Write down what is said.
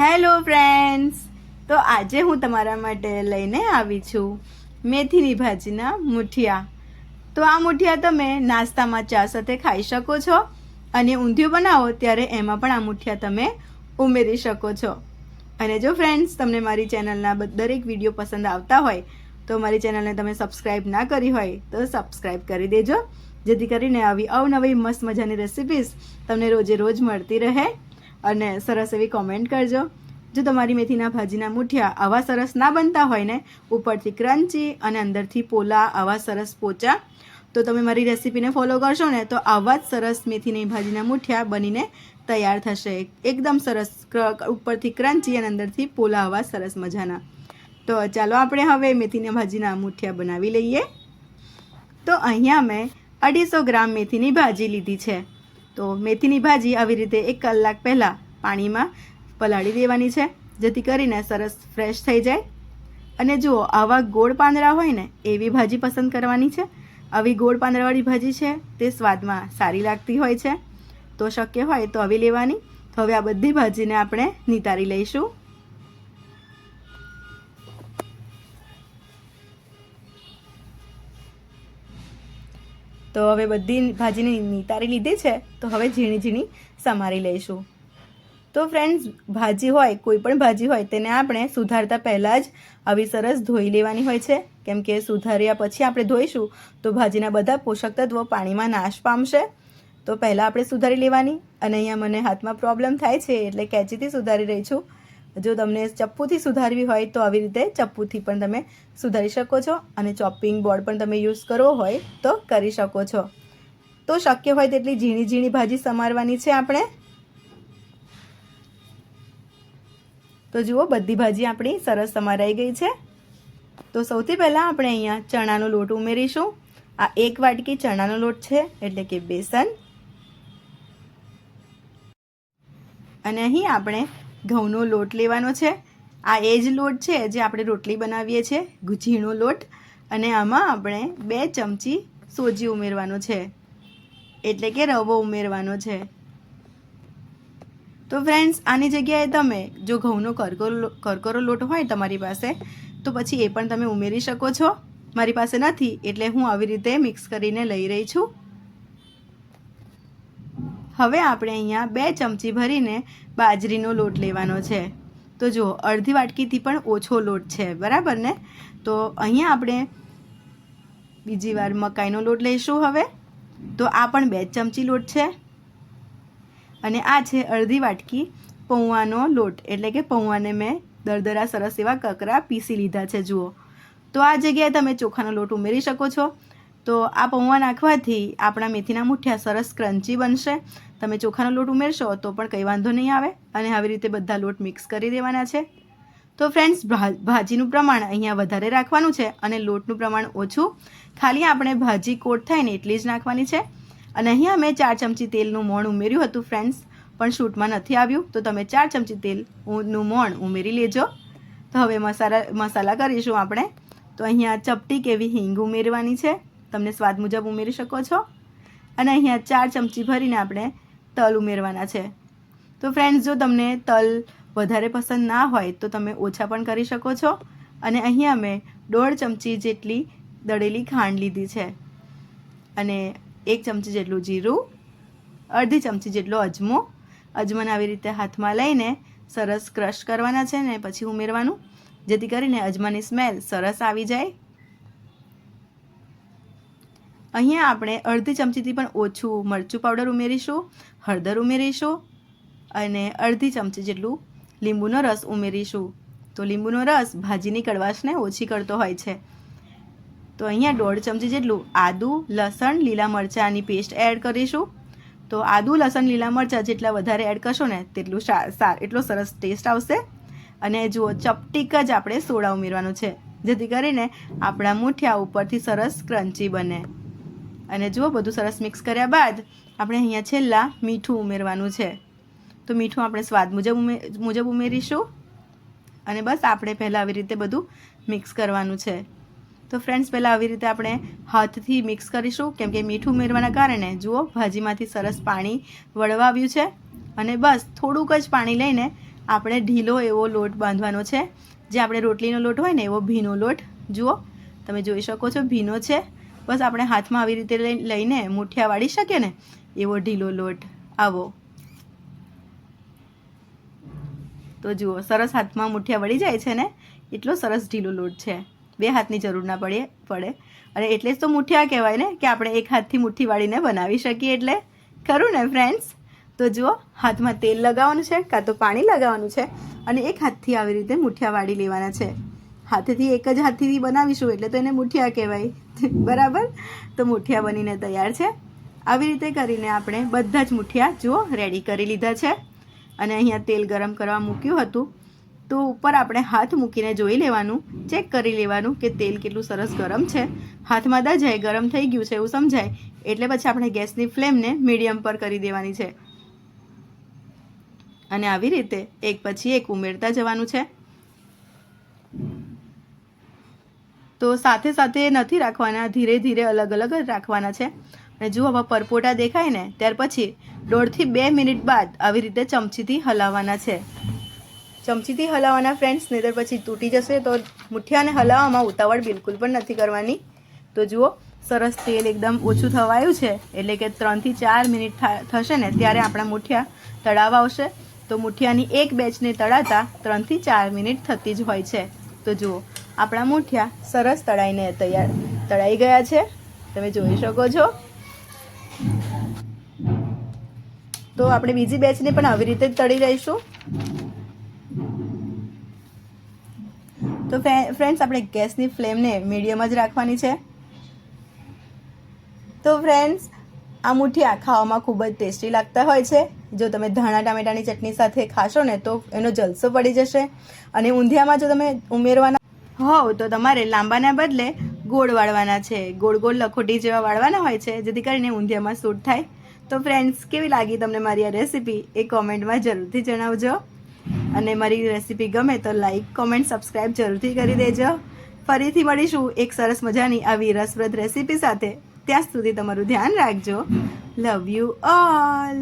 Hello friends. તો આજે હું તમારા માટે લઈને આવી છું મેથીની ભાજીના મુઠિયા. તો આ મુઠિયા તમે નાસ્તામાં ચા સાથે ખાઈ શકો છો અને ઊંધિયું બનાવો ત્યારે એમાં પણ આ મુઠિયા તમે ઉમેરી શકો છો. અને જો ફ્રેન્ડ્સ, તમને મારી ચેનલના દરેક વીડિયો પસંદ આવતા હોય, તો મારી ચેનલને તમે સબસ્ક્રાઈબ ના કરી હોય, તો સબસ્ક્રાઈબ કરી દેજો. જેથી કરીને આવી અવનવી મસ્ત મજાની રેસિપીઝ તમને રોજે રોજ મળતી રહે. અને સરસ એવી કોમેન્ટ કરજો. જો તમારી મેથીના ભાજીના મુઠિયા આવા સરસ ના બનતા હોય ને, ઉપરથી ક્રન્ચી અને અંદરથી પોલા આવા સરસ પોચા, તો તમે મારી રેસીપીને ફોલો કરશો ને, તો આવા જ સરસ મેથીની ભાજીના મુઠિયા બનીને તૈયાર થશે. એકદમ સરસ ઉપરથી ક્રન્ચી અને અંદરથી પોલા આવા સરસ મજાના. તો ચાલો આપણે હવે મેથીના ભાજીના મુઠિયા બનાવી લઈએ. તો અહીંયા મેં અઢીસો ગ્રામ મેથીની ભાજી લીધી છે. તો મેથીની ભાજી આવી રીતે એક કલાક પહેલાં પાણીમાં પલાળી દેવાની છે, જેથી કરીને સરસ ફ્રેશ થઈ જાય. અને જુઓ, આવા ગોળ પાંદડા હોય ને, એવી ભાજી પસંદ કરવાની છે. આવી ગોળ પાંદડાવાળી ભાજી છે, તે સ્વાદમાં સારી લાગતી હોય છે. તો શક્ય હોય તો આવી લેવાની. તો હવે આ બધી ભાજીને આપણે નિતારી લઈશું. તો હવે બધી ભાજીને નિતારી લીધી છે, તો હવે ઝીણી ઝીણી સમારી લઈશું. તો ફ્રેન્ડ્સ ભાજી હોય, કોઈ પણ ભાજી હોય, તેને આપણે સુધારતા પહેલાં જ આવી સરસ ધોઈ લેવાની હોય છે. કેમ કે સુધાર્યા પછી આપણે ધોઈશું, તો ભાજીના બધા પોષક તત્વો પાણીમાં નાશ પામશે. તો પહેલાં આપણે સુધારી લેવાની, અને અહીંયા મને હાથમાં પ્રોબ્લેમ થાય છે, એટલે કેચીથી સુધારી રહી છું. જો તમને ચપ્પુથી સુધારવી હોય તો આવી રીતે ચપ્પુથી પણ તમે સુધારી શકો છો અને ચોપિંગ બોર્ડ પણ તમે યુઝ કરવો હોય તો કરી શકો છો. તો શક્ય હોય તેટલી ઝીણી ઝીણી ભાજી સમારવાની છે આપણે. તો જુઓ બધી ભાજી આપણી સરસ સમારાઈ ગઈ છે. તો સૌથી પહેલાં આપણે અહીંયા ચણાનો લોટ ઉમેરીશું. આ એક વાટકી ચણાનો લોટ છે, એટલે કે બેસન. અને અહીં આપણે ઘઉંનો લોટ લેવાનો છે. આ એ જ લોટ છે જે આપણે રોટલી બનાવીએ છીએ ઝીણો લોટ. અને આમાં આપણે બે ચમચી સોજી ઉમેરવાનો છે. એટલે કે રવો ઉમેરવાનો છે. તો ફ્રેન્ડ્સ આની જગ્યાએ તમે જો ઘઉંનો કરકરો કરકરો લોટ હોય તમારી પાસે, તો પછી એ પણ તમે ઉમેરી શકો છો. મારી પાસે નથી, એટલે હું આવી રીતે મિક્સ કરીને લઈ રહી છું. હવે આપણે અહીંયા બે ચમચી ભરીને બાજરીનો લોટ લેવાનો છે. તો જુઓ, અડધી વાટકીથી પણ ઓછો લોટ છે, બરાબર ને? તો અહીંયા આપણે બીજી વાર મકાઈનો લોટ લઈશું હવે. તો આ પણ બે ચમચી લોટ છે. અને આ છે અડધી વાટકી પૌવાનો લોટ. એટલે કે પૌવાને મેં દરદરા સરસ એવા કકરા પીસી લીધા છે, જુઓ. તો આ જગ્યાએ તમે ચોખાનો લોટ ઉમેરી શકો છો. તો આ પૌવા નાખવાથી આપણા મેથીના મુઠિયા સરસ ક્રન્ચી બનશે. તમે ચોખાનો લોટ ઉમેરશો તો પણ કંઈ વાંધો નહીં આવે અને આવી રીતે બધા લોટ મિક્સ કરી દેવાના છે. તો ફ્રેન્ડ્સ ભાજીનું પ્રમાણ અહીંયા વધારે રાખવાનું છે અને લોટનું પ્રમાણ ઓછું. ખાલી આપણે ભાજી કોટ થાય ને એટલી જ નાખવાની છે. અને અહીંયા મેં ચાર ચમચી તેલનું મોણ ઉમેર્યું હતું ફ્રેન્ડ્સ, પણ શૂટમાં નથી આવ્યું. તો તમે ચાર ચમચી તેલનું મોણ ઉમેરી લેજો. તો હવે મસાલા મસાલા કરીશું આપણે. તો અહીંયા ચપટી કેવી હિંગ ઉમેરવાની છે. તમને સ્વાદ મુજબ ઉમેરી શકો છો. અને અહીંયા ચાર ચમચી ભરીને આપણે તલ ઉમેરવાના છે. તો ફ્રેન્ડ્સ જો તમને તલ વધારે પસંદ ના હોય, તો તમે ઓછા પણ કરી શકો છો. અને અહીંયા મેં દોઢ ચમચી જેટલી દળેલી ખાંડ લીધી છે. અને એક ચમચી જેટલું જીરું, અડધી ચમચી જેટલો અજમો. અજમાને આવી રીતે હાથમાં લઈને સરસ ક્રશ કરવાના છે ને પછી ઉમેરવાનું. જેથી કરીને અજમાની સ્મેલ સરસ આવી જાય. અહીંયા આપણે અડધી ચમચીથી પણ ઓછું મરચું પાવડર ઉમેરીશું, હળદર ઉમેરીશું અને અડધી ચમચી જેટલું લીંબુનો રસ ઉમેરીશું. તો લીંબુનો રસ ભાજીની કડવાશને ઓછી કરતો હોય છે. તો અહીંયા દોઢ ચમચી જેટલું આદુ, લસણ, લીલા મરચાંની પેસ્ટ એડ કરીશું. તો આદુ, લસણ, લીલા મરચાં જેટલા વધારે એડ કરશો ને તેટલું સાર એટલો સરસ ટેસ્ટ આવશે. અને જુઓ, ચપટીક જ આપણે સોડા ઉમેરવાનું છે, જેથી કરીને આપણા મુઠિયા ઉપરથી સરસ ક્રન્ચી બને. અને જુઓ, બધું સરસ મિક્સ કર્યા બાદ આપણે અહીંયા છેલ્લા મીઠું ઉમેરવાનું છે. તો મીઠું આપણે સ્વાદ મુજબ ઉમે, મુજબ ઉમેરીશું. અને બસ આપણે પહેલાં આવી રીતે બધું મિક્સ કરવાનું છે. તો ફ્રેન્ડ્સ પહેલાં આવી રીતે આપણે હાથથી મિક્સ કરીશું, કેમ કે મીઠું ઉમેરવાના કારણે, જુઓ, ભાજીમાંથી સરસ પાણી વળવા આવ્યું છે. અને બસ થોડુંક જ પાણી લઈને આપણે ઢીલો એવો લોટ બાંધવાનો છે. જે આપણે રોટલીનો લોટ હોય ને, એવો ભીનો લોટ, જુઓ, તમે જોઈ શકો છો, ભીનો છે. બસ આપણે હાથમાં આવી રીતે લઈને મુઠિયા વાળી શકીએ ને? એવો ઢીલો લોટ. આવો. તો જુઓ, સરસ હાથમાં મુઠિયા વળી જાય છે ને? એટલો સરસ ઢીલો લોટ છે. બે હાથની જરૂર ના પડે પડે. અને એટલે જ તો મુઠિયા કહેવાય ને, કે આપણે એક હાથથી મુઠ્ઠી વાળીને બનાવી શકીએ એટલે. ખરું ને ફ્રેન્ડ્સ તો જુઓ, હાથમાં તેલ લગાવવાનું છે, કાં તો પાણી લગાવવાનું છે, અને એક હાથથી આવી રીતે મુઠિયા વાળી લેવાના છે. હાથેથી એક જ હાથથી બનાવીશું એટલે તો એને મુઠિયા કહેવાય. બરાબર? તો મુઠિયા બનીને તૈયાર છે. આવી રીતે કરીને આપણે બધા જ મુઠિયા જુઓ રેડી કરી લીધા છે. અને અહીંયા તેલ ગરમ કરવા મૂક્યું હતું. તો ઉપર આપણે હાથ મૂકીને જોઈ લેવાનું, ચેક કરી લેવાનું કે તેલ કેટલું સરસ ગરમ છે. હાથમાં દજાય ગરમ થઈ ગયું છે એવું સમજાય. એટલે પછી આપણે ગેસની ફ્લેમને મીડિયમ પર કરી દેવાની છે. અને આવી રીતે એક પછી એક ઉમેરતા જવાનું છે. તો સાથે સાથે નથી રાખવાના, ધીરે ધીરે અલગ અલગ જ રાખવાના છે. અને જુઓ હવે પરપોટા દેખાય ને, ત્યાર પછી દોઢથી બે મિનિટ બાદ આવી રીતે ચમચીથી હલાવવાના છે. ચમચીથી હલાવવાના ફ્રેન્ડ્સ નહીતર પછી તૂટી જશે તો મુઠિયાને હલાવવામાં ઉતાવળ બિલકુલ પણ નથી કરવાની. તો જુઓ, સરસ તેલ એકદમ ઓછું થવાયું છે, એટલે કે ત્રણથી ચાર મિનિટ થશે ને, ત્યારે આપણા મુઠિયા તળાવ આવશે. તો મુઠિયાની એક બેચને તળાતા ત્રણથી ચાર મિનિટ થતી જ હોય છે. તો જુઓ આપણા મુઠિયા સરસ તળાઈને તૈયાર, તળાઈ ગયા છે. તમે જોઈ શકો છો. તો આપણે બીજી બેચને પણ આવી રીતે તળી લઈશું. તો ફ્રેન્ડ્સ, આપણે ગેસની ફ્લેમને મીડિયમ જ રાખવાની છે. તો ફ્રેન્ડ્સ, આ મુઠિયા ખાવામાં ખૂબ જ ટેસ્ટી લાગતા હોય છે. જો તમે ધાણા ટામેટાની ચટણી સાથે ખાશો ને તો એનો જલસો પડી જશે. અને ઊંધિયામાં જો તમે ઉમેરવાના હોવ, તો તમારે લાંબાના બદલે ગોળ વાળવાના છે. ગોળ ગોળ લખોટી જેવા વાળવાના હોય છે, જેથી કરીને ઊંધિયામાં સૂટ થાય. તો ફ્રેન્ડ્સ કેવી લાગી તમને મારી આ રેસીપી એ કોમેન્ટમાં જરૂરથી જણાવજો. અને મારી રેસીપી ગમે તો લાઈક કોમેન્ટ સબસ્ક્રાઈબ જરૂરથી કરી દેજો. ફરીથી મળીશું એક સરસ મજાની આવી રસપ્રદ રેસીપી સાથે. ત્યાં સુધી તમારું ધ્યાન રાખજો. Love you all